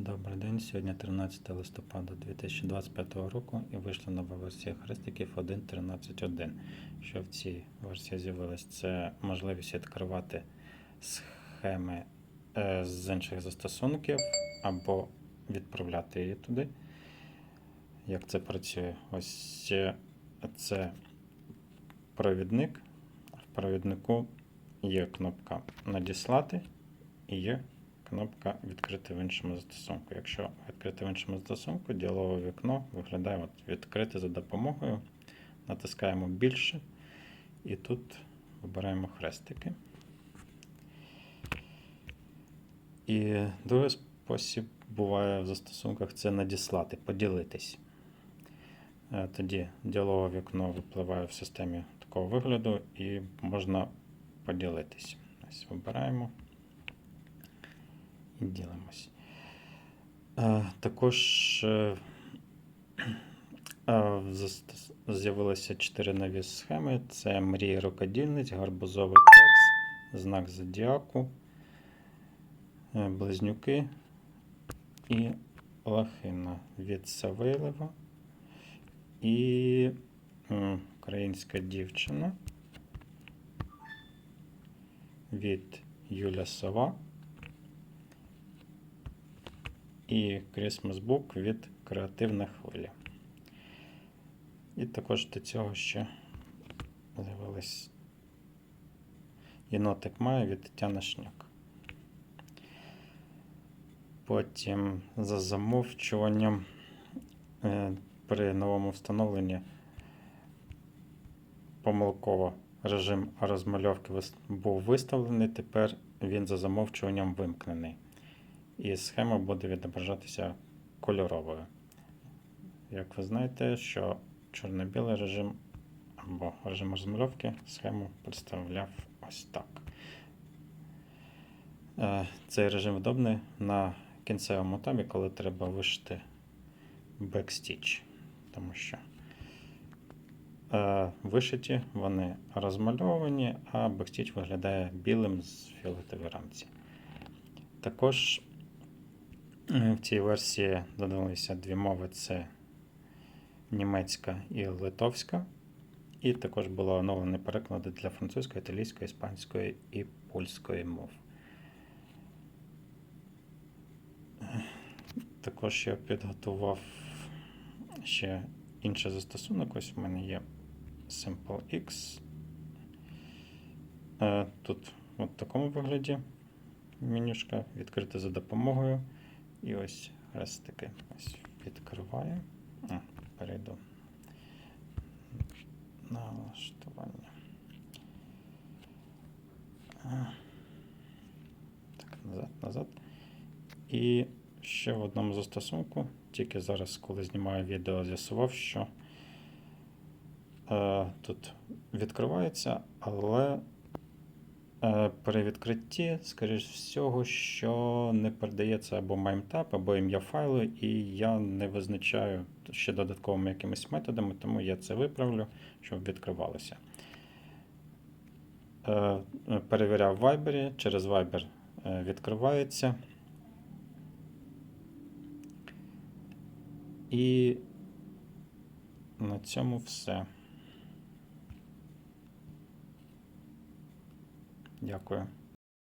Добрий день. Сьогодні 13 листопада 2025 року і вийшла нова версія хрестиків 1.13.1. Що в цій версії з'явилось? Це можливість відкривати схеми е, з інших застосунків або відправляти її туди. Як це працює? Ось е, це провідник. В провіднику є кнопка Надіслати і є кнопка Відкрити в іншому застосунку. Якщо відкрити в іншому застосунку, діалогове вікно виглядає от відкрити за допомогою. Натискаємо більше і тут вибираємо хрестики. І другий спосіб буває в застосунках це надіслати, поділитись. Е, Тоді діалогове вікно випливає в системі такого вигляду і можна поділитись. Ось вибираємо ділимось. Також е, з'явилося чотири нові схеми: це мрії рукодільниць, гарбузовий кекс, знак зодіаку, е, близнюки і лахина від Савейлова і українська дівчина від Юля Сова і Christmas Book від Креативна хвиля. І також до цього ще з'явилась єнотик Має від Тетяни Шняк. Потім за замовчуванням е, при новому встановленні помилково режим розмальовки був виставлений, тепер він за замовчуванням вимкнений. І схема буде відображатися кольоровою. Як ви знаєте, що чорно-білий режим або режим розмальовки схему представляв ось так. Е, Цей режим удобний на кінцевому етапі, коли треба вишити бекстіч, тому що е, вишиті вони розмальовані, а бекстіч виглядає білим з фіолетової рамці. Також в цій версії додалися дві мови: це німецька і литовська. І також були оновлені переклади для французької, італійської, іспанської і польської мов. Також я підготував ще інший застосунок. Ось в мене є SimpleX. Е, Тут в такому вигляді менюшка відкрита за допомогою. І ось хрестики. Ось відкриваю. А, перейду. Налаштування. Так, назад, назад. І ще в одному застосунку, тільки зараз, коли знімаю відео, з'ясував, що е, тут відкривається, але при відкритті, скоріш всього, що не передається або MIMETAB, або ім'я файлу, і я не визначаю ще додатковими якимись методами, тому я це виправлю, щоб відкривалося. Е, е, перевіряв в Viber, через Viber е, відкривається. І на цьому все. Дякую.